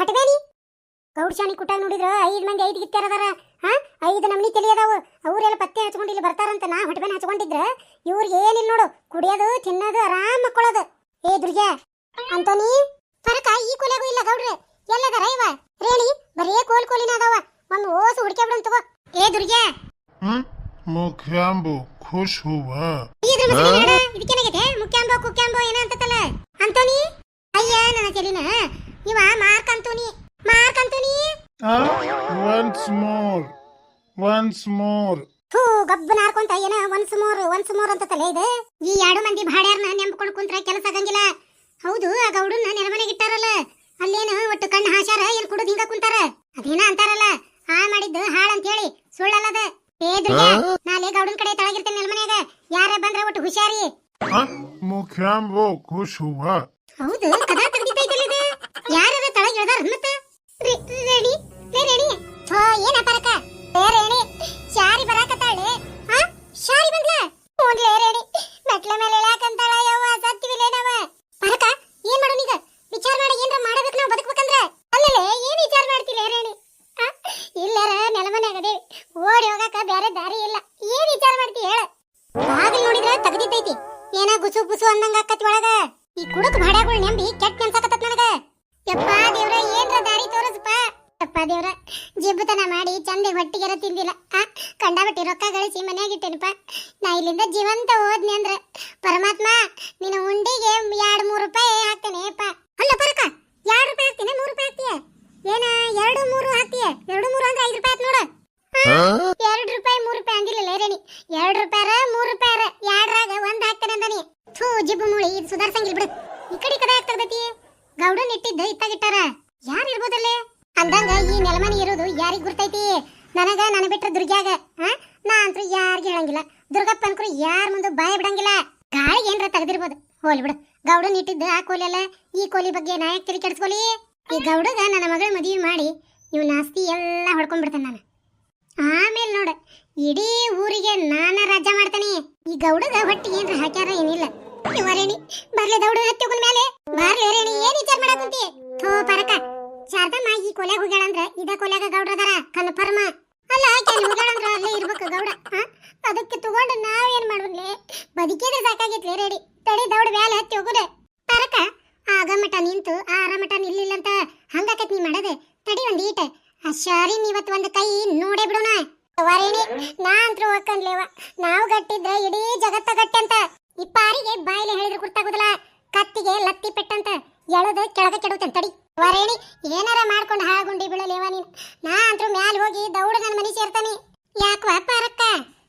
ಹೊಟ್ಟಬೇನಿ ಗೌಡಶಾನಿ ಕುಟಾಗ ನೋಡಿದ್ರ ಐದು ಮಂದಿ ಐದು ಗಿತ್ತಾರದಾರ ಹಾ ಐದು ನಮ್ನಿ ತಲಿ ಅದಾವು. ಅವರೆಲ್ಲ ಪತ್ತೆ ಹಚ್ಕೊಂಡು ಇಲ್ಲಿ ಬರ್ತಾರಂತ ನಾ ಹೊಟ್ಟಬೇನ ಹಚ್ಕೊಂಡಿದ್ರ. ಇವ್ರಿಗೆ ಏನಿಲ್ಲ ನೋಡು ಕುಡಿಯೋದು ತಿನ್ನೋದು ಆರಾಮ್ ಮಕ್ಕೊಳ್ಳೋದು ಏ ದುರ್ಗ ಅಂತೋನಿ ಪರಕ ಈ ಕೊಲೆಗೂ ಇಲ್ಲ ಗೌಡ್ರೆ. ಎಲ್ಲದಾರ ಇವ? ರೇಣಿ ಬರೇ ಕೋಲ್ ಕೋಲಿನ ಅದಾವ. ಒಂದು ಓಸು ಹುಡ್ಕೆ ಬಿಡಂತ ತಗೋ. ಏ ದುರ್ಗ. ಮುಖ್ಯಾಂಬು ಖುಷ್ ಹೂವ. ಇದಕ್ಕೇನಾಗೈತೆ? ಮುಖ್ಯಾಂಬೋ ಕುಕ್ಯಾಂಬೋ ಏನ ಅಂತತಲ್ಲ ಅಂತೋನಿ ಅಯ್ಯ ನನ್ನ ತೆಲಿನ. ಇವ Anthony once more once more ಥೂ ಗಬ್ಬ ನಾರ್ಕೊಂತ ಏನ ಒನ್ಸ್ ಮೋರ್ ಒನ್ಸ್ ಮೋರ್ ಅಂತ ತಲೆ ಇದೆ. ಈ ಎರಡು ಮಂದಿ ಭಾಡ್ಯಾರ್ನ ನೆಂಬ್ಕೊಂಡು ಕುಂತ್ರ ಕೆಲಸ ಆಗಂಗಿಲ್ಲ. ಹೌದು ಆ ಗೌಡನ್ನ ನೆರಮನೆಗೆ ಇಟ್ಟಾರಲ್ಲ. ಅಲ್ಲೇನ ಒಟ್ಟು ಕಣ್ಣು ಹಾಸ್ಯಾರ ಏನ್ ಕುಡಿದ್ ಹಿಂಗ ಕುಂತಾರ. ಅದೇನ ಅಂತಾರಲ್ಲ. ಹಾಳ್ ಮಾಡಿದ್ದು ಹಾಳ್ ಅಂತ ಹೇಳಿ ಸುಳ್ಳಲ್ಲದ. ಏ ನಾಲೆ ನಾಳೆ ಗೌಡನ್ ಕಡೆ ತಳಗಿರ್ತೇನೆ ನೆಲಮನೆಯಾಗ ಯಾರ ಬಂದ್ರ ಒಟ್ಟು ಹುಷಾರಿ. ಮುಖ್ಯಾಂಬೋ ಖುಷ್ ಹೌದು ಕದ ತೆಗ್ದಿದ್ದೈತಲ್ಲ ಇದು. ಯಾರದ ತಳಗ ಇಳ್ದಾರ ಮತ್ತ? ರೆ- ಲೇ ರೇಣಿ ಥೋ ಏನ ಪರಕ ಬೇರೆ? ಬರಾಕತ್ತಾಳೆ ಚಂದೆ ಹೊಟ್ಟಿಗೆರ ತಿಂದಿಲ್ಲ. ಆ ಕಂಡಾಬಟ್ಟಿ ರೊಕ್ಕ ಗಳಿಸಿ ಮನ್ಯಾಗ ಇಟ್ಟೇನಪ್ಪ. ನಾ ಇಲ್ಲಿಂದ ಜೀವಂತ ಹೋದ್ನಿ ಅಂದ್ರೆ ಪರಮಾತ್ಮ ನಿನ್ನ ಉಂಡಿಗೆ ಎರಡ್ ಮೂರು ರೂಪಾಯಿ ಹಾಕ್ತೇನೆ ಅಪ್ಪ ಅಲ್ಲ ಪರಕ ಎರಡ್ ರೂಪಾಯಿ ಹಾಕ್ತೀನಿ ಮೂರು ರೂಪಾಯಿ ಹಾಕ್ತೀಯ? ಏನ ಎರಡು ಮೂರು ಹಾಕ್ತೀಯ? ಎರಡು ಮೂರು ಅಂದ್ರೆ ಐದು ರೂಪಾಯಿ ಆತ್ ನೋಡು. ಎರಡು ರೂಪಾಯಿ ಮೂರು ರೂಪಾಯಿ ಅಂದಿಲ್ಲ ರೇಣಿ. ಎರಡು ರೂಪಾಯಿ ಮೂರು ರೂಪಾಯಿ ಎರಡರಾಗ ಒಂದ್ ಹಾಕ್ತೇನೆ ಅಂದನಿ ಥೂ ಜಿಬ್ಬು ಮುಳಿ ಇದು ಸುಧಾರ್ಸಂಗಿಲ್ಲ ಬಿಡು. ಈ ಕಡೆ ಕದ ಆಗ್ತದತಿ ಗೌಡನ್ ಇಟ್ಟಿದ್ದ ಇತ್ತಾಗಿಟ್ಟಾರ ಯಾರು ಇರ್ಬೋದಲ್ಲೇ? ಅಂದಂಗ ಈ ನೆಲಮನಿ ಇರೋದು ಯಾರಿಗ್ ಗುರ್ತೈತಿ? ನನಗ ನನ್ನ ಬಿಟ್ರ ದುರ್ಗ್ಯಾಗ? ನಾ ಅಂತೂ ಯಾರಿಗೂ ಹೇಳಂಗಿಲ್ಲ. ದುರ್ಗಪ್ಪ ಅನ್ಕರು ಯಾರ ಮುಂದೆ ಬಾಯ ಬಿಡಂಗಿಲ್ಲ. ಗಾಳಿಗೆ ಏನ್ರ ತೆಗ್ದಿರ್ಬೋದು. ಹೋಲಿ ಬಿಡು. ಗೌಡನ್ ಇಟ್ಟಿದ್ದ ಆ ಕೋಲಿ ಅಲ್ಲ, ಈ ಕೋಲಿ ಬಗ್ಗೆ ನಾ ಯಾಕೆ ತಲೆ ಕೆಡಿಸ್ಕೊಲಿ? ಈ ಗೌಡಗ ನನ್ನ ಮಗಳ ಮದುವೆ ಮಾಡಿ ಇವ್ ಆಸ್ತಿ ಎಲ್ಲ ಹೊಡ್ಕೊಂಡ್ಬಿಡ್ತಾನೆ ನಾನು. ಆಮೇಲೆ ನೋಡ, ಇಡೀ ಊರಿಗೆ ನಾನ ರಾಜ್ಯ ಮಾಡ್ತಾನೆ. ಈ ಗೌಡಗ ಹೊಟ್ಟಿ ಏನ್ರ ಹಾಕ್ಯಾರ ಏನಿಲ್ಲ. ಇವ ರೇಣಿ, ಬರ್ಲಿ ದೌಡ ಹತ್ತಿ ಮೇಲೆ ಬರ್ಲಿ ರೇಣಿ, ಏನ್ ವಿಚಾರ ಮಾಡಕುಂತಿ? ಥೋ ಪರಕ. ಶಾರದಮ್ಮ ಈ ಕೊಲೆಗ ಹೋಗ್ಯಾಳಂದ್ರ, ಇದ ಕೊಲೆಗ ಗೌಡ್ರದಾರ ಕನ್ಫರ್ಮ. ಅಲ್ಲ ಕೆಲ್ ಹೋಗ್ಯಾಳಂದ್ರ ಅಲ್ಲೇ ಇರ್ಬೇಕು ಗೌಡ. ಅದಕ್ಕೆ ತಗೊಂಡು ನಾವೇನ್ ಮಾಡ್ಬೇಕ್ಲೆ? ಬದುಕಿದ್ರೆ ಸಾಕಾಗಿತ್ಲೆ ರೇಡಿ ತಡಿ ದೌಡ ಮೇಲೆ ಹತ್ತಿ ಹೋಗುದ. ಪರಕ ಆಗ ಮಟ ನಿಂತು ಆರ ಮಟ ನಿಲ್ಲಿಲ್ಲ ಅಂತ ಹಂಗಾಕತ್ ನೀ ಮಾಡದೆ? ತಡಿ ಒಂದ್ ಈಟ. ಆ ಶಾರಿನ್ ಇವತ್ತು ಒಂದು ಕೈ ನೋಡೇ ಬಿಡೋಣ. ವರೇಣಿ ನಾ ಅಂತ್ರು ಹೋಗ್ಕಂದ್ಲೇವ ನಾವು ಗಟ್ಟಿದ್ರೆ ಇಡೀ ಜಗತ್ತ ಗಟ್ಟಿ ಅಂತ. ಈ ಪಾರಿಗೆ ಬಾಯಿಲೆ ಹೇಳಿದ್ರೆ ಗುರ್ತಾಗುದಿಲ್ಲ. ಕತ್ತಿಗೆ ಲತ್ತಿ ಪೆಟ್ಟಂತ ಎಳದ ಕೆಳಗ ಕೆಡುತ್ತಂತ ತಡಿ. ವರೇಣಿ ಏನಾರ ಮಾಡ್ಕೊಂಡು ಹಾಗುಂಡಿ ಬೀಳಲೇವ ನೀನು ನಾ ಅಂತ್ರು ಮ್ಯಾಲ ಹೋಗಿ ದೌಡ ನನ್ನ ಮನೆ ಸೇರ್ತಾನೆ ಯಾಕವ ಪಾರಕ್ಕ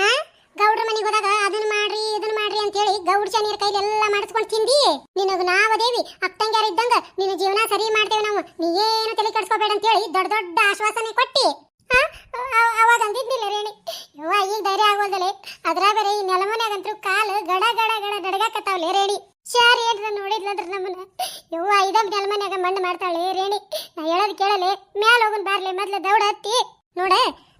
ಹಾ ಗೌಡ್ರ ಮನೆಗೆ ಹೋದಾಗ ಅದನ್ನ ಮಾಡ್ರಿ ಇದನ್ನ ಮಾಡ್ರಿ ಅಂತ ಹೇಳಿ ಗೌಡ್ ಚನಿಯರ ಕೈಲಿ ಎಲ್ಲ ಮಾಡಿಸ್ಕೊಂಡು ತಿಂದಿ ನಿನಗ ನಾವದೇವಿ ಅಕ್ಕಂಗ್ಯಾರ ಇದ್ದಂಗ ನಿನ್ನ ಜೀವನ ಸರಿ ಮಾಡ್ತೇವೆ ನಾವು. ನೀ ಏನು ತಲೆ ಕೆಡಿಸ್ಕೋಬೇಡ ಅಂತ ಹೇಳಿ ದೊಡ್ಡ ದೊಡ್ಡ ಆಶ್ವಾಸನೆ ಕೊಟ್ಟಿ. ಅವಾಗ ಅಂದಿದ್ದಿಲ್ಲ ರೇಣಿ. ಯವ್ವ, ಈಗ ಧೈರ್ಯ ಆಗೋಲ್ದಲೆ. ಅದ್ರ ಬೇರೆ ಈ ನೆಲಮನ್ಯಾಗಂತ್ರು ಕಾಲು ಗಡ ಗಡ ಗಡ ನಡಗಾಕತ್ತಾವಲೆ ರೇಣಿ. ಶಾರಿ ಏನ್ರ ನೋಡಿದ್ಲಂದ್ರ ನಮ್ಮನ್ನ. ಯವ್ವ ಇದ ನೆಲಮನ್ಯಾಗ ಮಣ್ಣು ಮಾಡ್ತಾಳೆ ರೇಣಿ. ನಾ ಹೇಳೋದು ಕೇಳಲೆ, ಮ್ಯಾಲ ಹೋಗುನ್ ಬಾರ್ಲೆ ಮೊದ್ಲು ದೌಡ ಹತ್ತಿ ನೋಡ,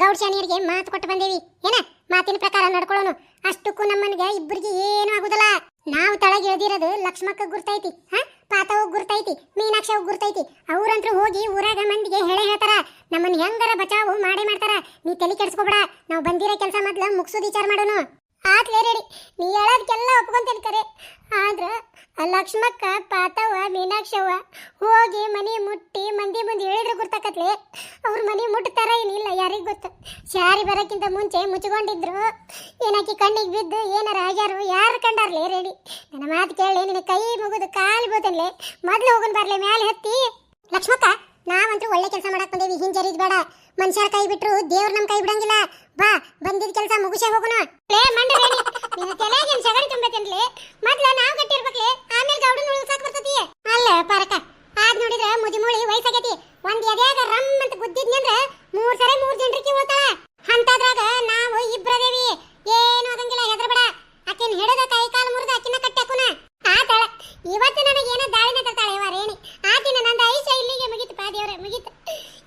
ಗೌಡ ಶಾನಿಯರಿಗೆ ಮಾತು ಕೊಟ್ಟು ಬಂದೇವಿ. ಏನ? ಮಾತಿನ ಪ್ರಕಾರ ನಡ್ಕೊಳ್ಳೋನು ಅಷ್ಟಕ್ಕೂ ನಮ್ಮನ್ಗೆ ಇಬ್ಬರಿಗೆ ಏನು ಆಗುದಲ್ಲ. ನಾವು ತಳಗೆ ಇಳ್ದಿರೋದು ಲಕ್ಷ್ಮಕ್ಕ ಗುರ್ತೈತಿ. ಹಾ? ಪಾತವ್ ಗುರ್ತೈತಿ ಮೀನಾಕ್ಷ ಗುರ್ತೈತಿ. ಅವ್ರಂತರೂ ಹೋಗಿ ಊರಾಗ ಮಂದಿಗೆ ಹೇಳೇ ಹೇಳ್ತಾರ ನಮ್ಮನ್ನ ಹೆಂಗಾರ ಬಚಾವು, ಮಾಡೇ ಮಾಡ್ತಾರ? ನೀ ತಲೆ ಕೆಡ್ಸ್ಕೊಬೇಡ, ನಾವು ಬಂದಿರೋ ಕೆಲಸ ಮೊದ್ಲು ಮುಗಿಸೋದು ವಿಚಾರ ಮಾಡೋನು. ಆತ್ಲೇ ರೆಡಿ ನೀ ಹೇಳೋದಕ್ಕೆಲ್ಲ ಒಪ್ಕೊಂತೇನೆ ಕರೆ. ಆದ್ರೆ ಲಕ್ಷ್ಮಕ್ಕ, ಪಾತವ್ವ, ಮೀನಾಕ್ಷವ್ವ ಹೋಗಿ ಮನೆ ಮುಟ್ಟಿ ಮಂದಿ ಮುಂದೆ ಹೇಳಿದ್ರು ಗುರ್ತಾಕತ್ಲೆ. ಅವ್ರ ಮನೆ ಮುಟ್ತಾರ ಏನಿಲ್ಲ ಯಾರಿಗೆ ಗೊತ್ತು. ಶಾರಿ ಬರೋಕ್ಕಿಂತ ಮುಂಚೆ ಮುಚ್ಕೊಂಡಿದ್ರು. ಏನಾಕಿ ಕಣ್ಣಿಗೆ ಬಿದ್ದು ಏನಾರ ಆಗ್ಯಾರು ಯಾರು ಕಂಡಾರ್ಲೆ ರೆಡಿ ನನ್ನ ಮಾತು ಕೇಳಿ ನಿನ್ನ ಕೈ ಮುಗಿದು ಕಾಲು ಬೋದನ್ಲೆ ಮೊದಲು ಹೋಗೋನ್ ಬರ್ಲೆ, ಮ್ಯಾಲೆ ಹತ್ತಿ. ಲಕ್ಷ್ಮಕ್ಕ ನಾವಂತೂ ಒಳ್ಳೆ ಕೆಲಸ ಮಾಡಕ್ ಬಂದೇವಿ. ಹಿಂಜರಿದ್ ಬೇಡ. ಮನುಷ್ಯರ ಕೈ ಬಿಟ್ರು ದೇವ್ರ ನಮ್ ಕೈ ಬಿಡಂಗಿಲ್ಲ. ಬಾ, ಬಂದಿದ್ ಕೆಲಸ ಮುಗಿಸೇ ಹೋಗೋಣ ಲೇ ಮಂಡ ರೇಣಿ ನಿನ್ನ ತಲೆಗೇನ್ ಸಗಣಿ ಮೊದ್ಲ ನಾವ್ ಆಮೇಲೆ ಗೌಡನ ಉಳ್ಸಾಕ್ ಬರ್ತತಿ ಅಲ್ಲ ಪರಕ ಆದ್ ನೋಡಿದ್ರ ಮುದಿಮುಳಿ ವಯಸ್ಸಾಗೈತಿ ಒಂದ್ ಎದ್ಯಾಗ ರಮ್ ಅಂತ ಗುದ್ದಿದ್ನಿ ಅಂದ್ರ ಮೂರ್ ಸರಿ ಮೂರ್ ಜನರಿಗೆ ಉಳ್ತಾಳ ಅಂತದ್ರಾಗ ನಾವು ಇಬ್ರದೇವಿ ಏನು ಆಗಂಗಿಲ್ಲ ಹೆದರ್ಬೇಡ ಆಕಿನ ಹಿಡದ ಕೈ ಕಾಲು ಮುರಿದ ಆಕಿನ ಕಟ್ಟಾಕುನ ಆತಾಳ ಇವತ್ತು ನನಗೆ ಏನೋ ದಾಳಿನ ತರ್ತಾಳೆ ಇವ ರೇಣಿ ಆತಿನ ನಂದ ಐಶ ಇಲ್ಲಿಗೆ ಮುಗೀತು ಪಾ ದೇವ್ರೆ ಮುಗೀತು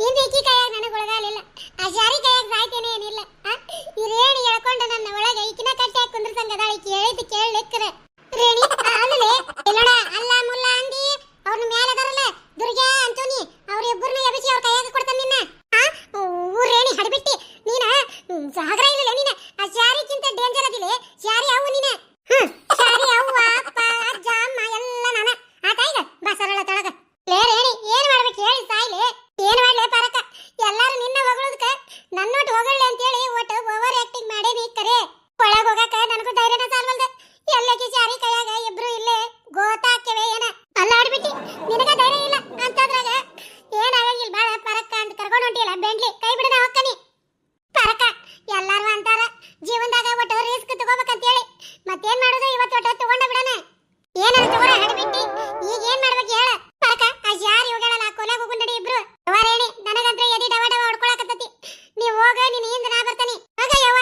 ಇಂದ ಈಕಿ ಕೈಯಾಗ ನನಗೆ ಒಳಗಾಲಿಲ್ಲ ಆ ಶಾರಿ ಕೈಯಾಗ ಸಾಯ್ತೇನೆ ಏನಿಲ್ಲ ಆ? ಈ ರೇಣಿ ಎಳ್ಕೊಂಡು ನನ್ನ ಒಳಗೆ ಈಕಿನ ಕಟ್ಟಿ ಹಾಕಿ ಕುಂದ್ರಸಂಗದ ಈಕಿ ಹೇಳಿದ್ದು ಕೇಳಲಿಕ್ಕರೆ ರೇಣಿ ಆಮೇಲೆ ಇಲ್ಲೋಡ ಅಲ್ಲ ಮುಲ್ಲ ಅಂದಿ ಅವ್ರನ್ನ ಮೇಲೆ ಅದಾರಲ್ಲ ದುರ್ಗಾ ಅಂತೋನಿ ಅವ್ರಿಬ್ಬರು ಮತ್ತೇನ್ ಮಾಡೋದು? ಇವತ್ತು ಒಟ್ಟ ತಗೊಂಡ ಬಿಡನೆ ಏನಾರ ತಗೋರ ಹಡಬಿಟ್ಟಿ ಈಗ ಏನ್ ಮಾಡ್ಬೇಕು ಹೇಳ ಪರಕ ಆ ಯಾರು ಇವಾಗೆಲ್ಲ ಕೊನೆಗೆ ಹೋಗು ನಡಿ ಇಬ್ರು ಅವರೇಣಿ ನನಗಂತ್ರ ಎದಿ ಡವ ಡವ ಹೊಡ್ಕೊಳಕತ್ತತಿ ನೀವ್ ಹೋಗ ನೀನ್ ಹಿಂದ ನಾ ಬರ್ತಾನಿ ಹೋಗ ಯವ್ವ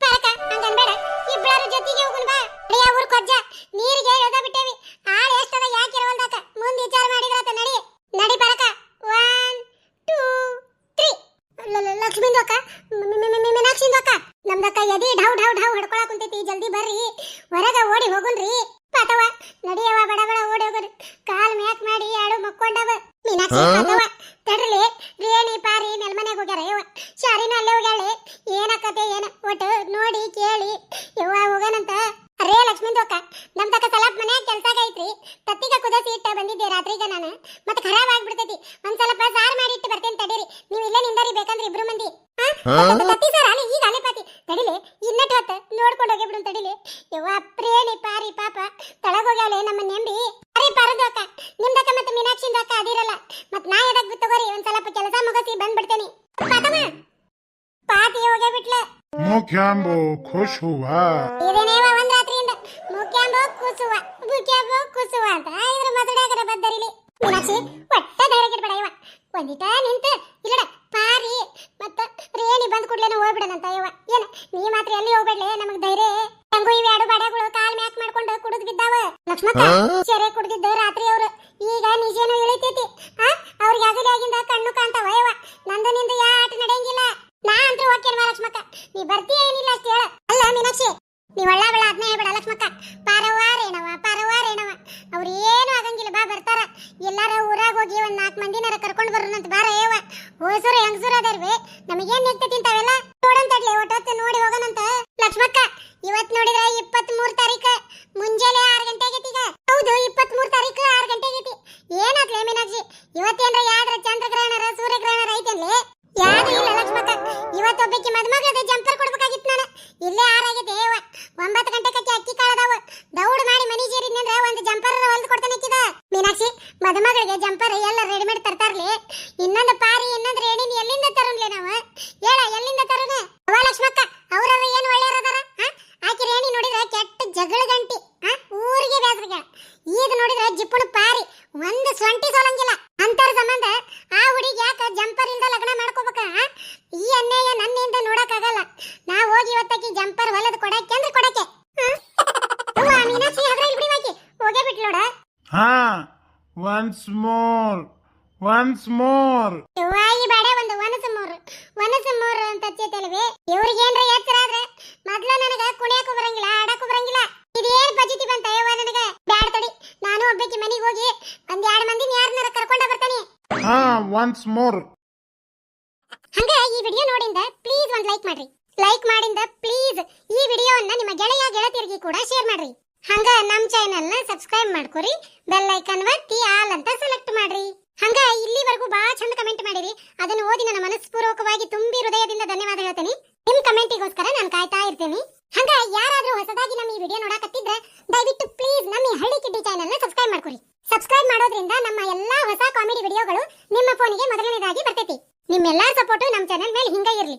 ಪರಕ ಹಂಗನ್ಬೇಡ ಇಬ್ರಾರು ಜೊತೆಗೆ ಹೋಗುನ್ ಬಾ ಅಡಿಯ ಊರ್ ಕೊಜ್ಜ ನೀರಿಗೆ ಎಳ್ದ ಬಿಟ್ಟೇವಿ ಆಳ್ ಎಷ್ಟದ ಯಾಕೆ ಇರವಲ್ದಾಕ ಮುಂದ್ ವಿಚಾರ ಮಾಡಿದ್ರಾತ ನಡಿ ನಡಿ ಪರಕ ಒನ್ ಟೂ ತ್ರೀ ಲಕ್ಷ್ಮೀಂದು ಅಕ್ಕ ಮೀನಾಕ್ಷಿಂದು ಅಕ್ಕ ನಮ್ದಕ್ಕ ಎದಿ ಢವ್ ಢವ್ ಢವ್ ಹೊಡ್ಕೊಳಕ್ ಕುಂತೈತಿ ಜಲ್ದಿ ಬರ್ರಿ ಹೊರಗ ಓಡಿ ಹೋಗುನ್ರಿ ಪಾತವ ನಡಿಯವ ಬಡ ಬಡ ಓಡಿ ಹೋಗ್ರಿ ಕಾಲ್ ಮ್ಯಾಕ್ ಮಾಡಿ ಆಡು ಮಕ್ಕೊಂಡವ ಮೀನಾಕ್ಷಿ ಪಾತವ ತಡ್ರಲಿ ರೇಣಿ ಪಾರಿ ನೆಲ್ಮನೆಗ್ ಹೋಗ್ಯಾರ ಯವ್ವ ಶಾರಿನ ಅಲ್ಲೇ ಹೋಗ್ಯಾಳೆ ಏನಕ್ಕತೆ ಏನ ಒಟ್ಟು ನೋಡಿ ಕೇಳಿ ಯವ್ವ ಹೋಗನಂತ ರೇ ಲಕ್ಷ್ಮೀಂದು ಅಕ್ಕ ನಮ್ ತಕ ಸಲಪ್ ಮನ್ಯಾಗ ಕೆಲ್ಸಾಗ ಐತ್ರಿ ತತ್ತಿಗ ಕುದಸಿ ಇಟ್ಟ ಬಂದಿದ್ದೆ ರಾತ್ರಿಗ ನಾನು ಮತ್ತೆ ಖರಾಬ್ ಆಗ್ಬಿಡ್ತೈತಿ ಒಂದ್ ಸ್ವಲ್ಪ ಸಾರ್ ಮಾಡಿ ಇಟ್ಟು ಬರ್ತೇನೆ ತಡೀರಿ ನೀವು ಇಲ್ಲೇ ನಿಂದರಿ ಬೇಕಂದ್ರೆ ಇಬ್ರು ಮಂದಿ ಲತ್ತಿ ಸರ್ ಅಲ್ಲಿ ಯವ್ವ ಪ್ರೇಣಿ ಪಾರಿ ಪಾಪ. ಹೋಗ್ಯಾಲೆ ನಮ್ಮ ನೆಂಬಿ. ಅರೆ ಮತ್ತೆ ಅಕ್ಕ ಅದಿರಲ್ಲ. ಮತ್ ನಾ ಎದಕ್ ತಗೋರಿ ಒಂದ್ ಸ್ವಲ್ಪ ಕೆಲಸ ಮುಗಿಸಿ ಬಂದ್ಬಿಡ್ತೇನಿ. ಪಾತಮ್ಮ ಪಾತಿ ಒಂದ್ ರಾತ್ರಿಯಿಂದ. ಮುಖ್ಯಾಂಬೋ ಕುಸುವ ಮುಖ್ಯಾಂಬೋ ಕುಸುವ ಅಂತ ಇದ್ರ ಮದುವೆ ಬದ್ದರಿಲಿ. ಮೀನಾಕ್ಷಿ ಒಂದಿಟ ನಿಂತ ಇಲ್ಲಡ ಪಾರಿ ಮತ್ತ ರೇಣಿ ಬಂದ್ ಕೂಡ್ಲೇನ ಹೋಗ್ಬಿಡನಂತ ಇವ ಏನ ನೀ ಮಾತ್ರ ಎಲ್ಲಿ ಹೋಗ್ಬೇಡ್ಲೆ? ನಮಗ್ ಧೈರ್ಯ ಹೆಂಗು ಇವ್ ಎರಡು ಬಡೆಗಳು ಕಾಲ್ ಮ್ಯಾಕ್ ಮಾಡ್ಕೊಂಡು ಕುಡಿದ್ ಬಿದ್ದಾವ. ಲಕ್ಷ್ಮಕ್ಕ ಸೆರೆ ಕುಡ್ದಿದ್ದ ರಾತ್ರಿ ಅವ್ರು. ಈಗ ನಿಜೇನು ಇಳಿತೈತಿ. ಆ ಅವ್ರಿಗೆ ಅಗಲಿಯಾಗಿಂದ ಕಣ್ಣು ಕಾಣ್ತಾವ ಯವ್ವ. ನಂದು ನಿಂದು ಯಾ ಆಟ ನಡೆಯಂಗಿಲ್ಲ. ನಾ ಅಂತೂ ಹೋಗ್ತೇನೆ ಲಕ್ಷ್ಮಕ್ಕ. ನೀ ಬರ್ತೀಯ ಏನಿಲ್ಲ ಅಷ್ಟ ಹೇಳ. ಅಲ್ಲ ಮೀನಾಕ್ಷಿ ನೀ ಒಳ್ಳೆ ಬೆಳ ಅದನ್ನ ಹೇಳ್ಬೇಡ ಲಕ್ಷ್ಮಕ್ಕ. ಪರವಾರ ರೇಣವ ಪರವಾರ ರೇಣವ ಅವ್ರು ಏನು ಆಗಂಗಿಲ್ಲ ಬಾ ಬರ್ತಾರ. ಎಲ್ಲಾರ ಊರಾಗ ಹೋಗಿ ಒಂದ್ ನಾಲ್ಕು ಮಂದಿನಾರ ಬಾರ ಹೋಸೂರು ಹೆಂಗಸೂರು ಅದಾರ್ವಿ ನಮಗೇನ್ ನಿಂತೈತಿ ಇಂತಾವೆಲ್ಲ ನೋಡಂತಡ್ಲಿ ಒಟ್ಟೊತ್ತು ನೋಡಿ ಹೋಗೋಣಂತ. ಲಕ್ಷ್ಮಕ್ಕ, ಇವತ್ ನೋಡಿದ್ರೆ ಇಪ್ಪತ್ತ್ ಮೂರ್ ತಾರೀಕ. ಮುಂಜಾನೆ ಆರ್ ಗಂಟೆಗೆ ಈಗ. ಹೌದು ಇಪ್ಪತ್ತ್ ಮೂರ್ ತಾರೀಕು ಆರ್ ಗಂಟೆಗೆ ಐತಿ ಏನಾತ್ಲೆ ಮೀನಾಕ್ಷಿ? ಇವತ್ತೇನ್ರ ಯಾವ್ದ್ರ ಚಂದ್ರಗ್ರಹಣರ ಸೂರ್ಯಗ್ರಹಣರ ಐತೇನ್ಲಿ ಯಾರು ಇಲ್ಲ ಲಕ್ಷ್ಮಕ್ಕ ಇವತ್ತೊಬ್ಬಕ್ಕೆ ಮದುಮಗದ ಜಂಪರ್ ಕೊಡ್ಬೇಕಾಗಿತ್ತು ನಾನು ಇಲ್ಲೇ ಆರಾಗಿದೆ ಯವ್ವ ಒಂಬತ್ತು ಗಂಟೆಗೆ ಅಕ್ಕಿ ಕಾಳದಾವ ದೌಡ್ ಮಾಡಿ ಮನಿ ಸೇರಿದ್ನಂದ್ರ ಒಂದು ಜಂಪರ್ ಹೊಲ್ದು ಕೊಡ್ತಾನೆ ಆಕಿದ ಮೀನಾಕ್ಷಿ ಮದುಮಗಳಿಗೆ ಜಂಪರ್ ಎಲ್ಲ ರೆಡಿಮೇಡ್ ತರ್ತಾರ್ಲಿ ಇನ್ನೊಂದು ಪಾರಿ ಇನ್ನೊಂದು ರೇಣಿ ನೀ ಎಲ್ಲಿಂದ ತರುನ್ಲಿ ನಾವು ಹೇಳ ಎಲ್ಲಿಂದ ತರುನ ಅವ ಲಕ್ಷ್ಮಕ್ಕ ಅವ್ರವ್ರ ಏನು ಒಳ್ಳೆಯರದಾರ ಆಕಿ ರೇಣಿ ನೋಡಿದ್ರೆ ಕೆಟ್ಟ ಜಗಳ ಗಂಟಿ ಆ? ಊರಿಗೆ ಬೇಸರಿಗ ಈಗ ನೋಡಿದ್ರೆ ಜಿಪ್ಪುಣ ಪಾರಿ ಒಂದು ಸೊಂಟಿ ಸೋಲಂಗಿಲ್ಲ ಅಂತರ ಸಂಬಂಧ ಆ ಹುಡುಗಿ ಯಾಕ ಜಂಪರ್ ಇಂದ ಲಗ್ನ ಮಾಡ್ಕೋಬೇಕ ಆ? ಈ ಅನ್ಯಾಯ ನನ್ನಿಂದ ನೋಡಕ್ಕಾಗಲ್ಲ ನಾ ಹೋಗಿ ಇವತ್ತಕ್ಕೆ ಜಂಪರ್ ಹೊಲದ ಕೊಡಕ್ಕೆ ಅಂದ್ರೆ ಕೊಡಕ್ಕೆ ಆ? ಅವ್ವ, ಮೀನಾಕ್ಷಿ ಅದ್ರಲ್ಲಿ ಬಿಡಿ ಬಾಕಿ ಹೋಗೇ ಬಿಟ್ಲು ನೋಡ हाँ once ಮೋರ್ ಒನ್ಸ್ ಮೋರ್ ಈ ಬೇಡ ಒಂದು ವನಸ ಮೂರು. ವನಸ ಮೂರು ಅಂತ ಹಚ್ಚೈತಲ್ವೇ ಇವ್ರಿಗೆ ಏನ್ರ ಎಚ್ಚರ ಆದ್ರೆ ಮೊದ್ಲ ನನಗ ಕುಣಿಯಕ್ಕೂ ಬರಂಗಿಲ್ಲ ಆಡಕ್ಕೂ ಬರಂಗಿಲ್ಲ. ಇದೇನ್ ಪಜಿತಿ ಬಂತ ಯವ್ವ ನನಗ? ಬ್ಯಾಡ ತಡಿ ನಾನು ಒಬ್ಬಕಿ ಮನೆಗೆ ಹೋಗಿ ಒಂದ್ ಎರಡ್ ಮಂದಿನ ಯಾರನ್ನಾರ ಕರ್ಕೊಂಡ ಬರ್ತಾನೆ. ಹಾ ಒನ್ಸ್ ಮೋರ್ ಹಂಗ ಈ ವಿಡಿಯೋ ನೋಡಿಂದ ಪ್ಲೀಸ್ ಒಂದ್ ಲೈಕ್ ಮಾಡ್ರಿ. ಲೈಕ್ ಮಾಡಿಂದ ಪ್ಲೀಸ್ ಈ ವಿಡಿಯೋವನ್ನ ನಿಮ್ಮ ಗೆಳೆಯ ಗೆಳತಿಯರಿಗೆ ಕೂಡ ಶೇರ್ ಮಾಡ್ರಿ. ಹಂಗ ನಮ್ ಚಾನೆಲ್ನ ಸಬ್ಸ್ಕ್ರೈಬ್ ಮಾಡ್ಕೊರಿ ಬೆಲ್ ಐಕನ್ ಒತ್ತಿ ಆಲ್ ಅಂತ ಸೆಲೆಕ್ಟ್ ಮಾಡ್ರಿ. ಹಂಗ ಇಲ್ಲಿವರೆಗೂ ಬಹಳ ಚಂದ ಕಮೆಂಟ್ ಮಾಡಿರಿ. ಅದನ್ನ ಓದಿ ನನ್ನ ಮನಸ್ಪೂರ್ವಕವಾಗಿ ತುಂಬಿ ಹೃದಯದಿಂದ ಧನ್ಯವಾದ ಹೇಳ್ತೇನೆ. ನಿಮ್ ಕಮೆಂಟಿಗೋಸ್ಕರ ನಾನು ಕಾಯ್ತಾ ಇರ್ತೇನೆ. ಹಂಗ ಯಾರಾದ್ರೂ ಹೊಸದಾಗಿ ನಮ್ಮ ಈ ವಿಡಿಯೋ ನೋಡಕತ್ತಿದ್ರೆ, ದಯವಿಟ್ಟು ಪ್ಲೀಸ್ ನಮ್ಮ ಈ ಹಳ್ಳಿ ಕಿಡ್ಡಿ ಚಾನೆಲ್ನ ಸಬ್ಸ್ಕ್ರೈಬ್ ಮಾಡ್ಕೊರಿ. ಸಬ್ಸ್ಕ್ರೈಬ್ ಮಾಡೋದ್ರಿಂದ ನಮ್ಮ ಎಲ್ಲಾ ಹೊಸ ಕಾಮಿಡಿ ವಿಡಿಯೋಗಳು ನಿಮ್ಮ ಫೋನಿಗೆ ಮೊದಲನೇದಾಗಿ ಬರ್ತೈತಿ. ನಿಮ್ಮೆಲ್ಲಾ ಸಪೋರ್ಟ್ ನಮ್ಮ ಚಾನೆಲ್ ಮೇಲೆ ಹಿಂಗ ಇರ್ಲಿ.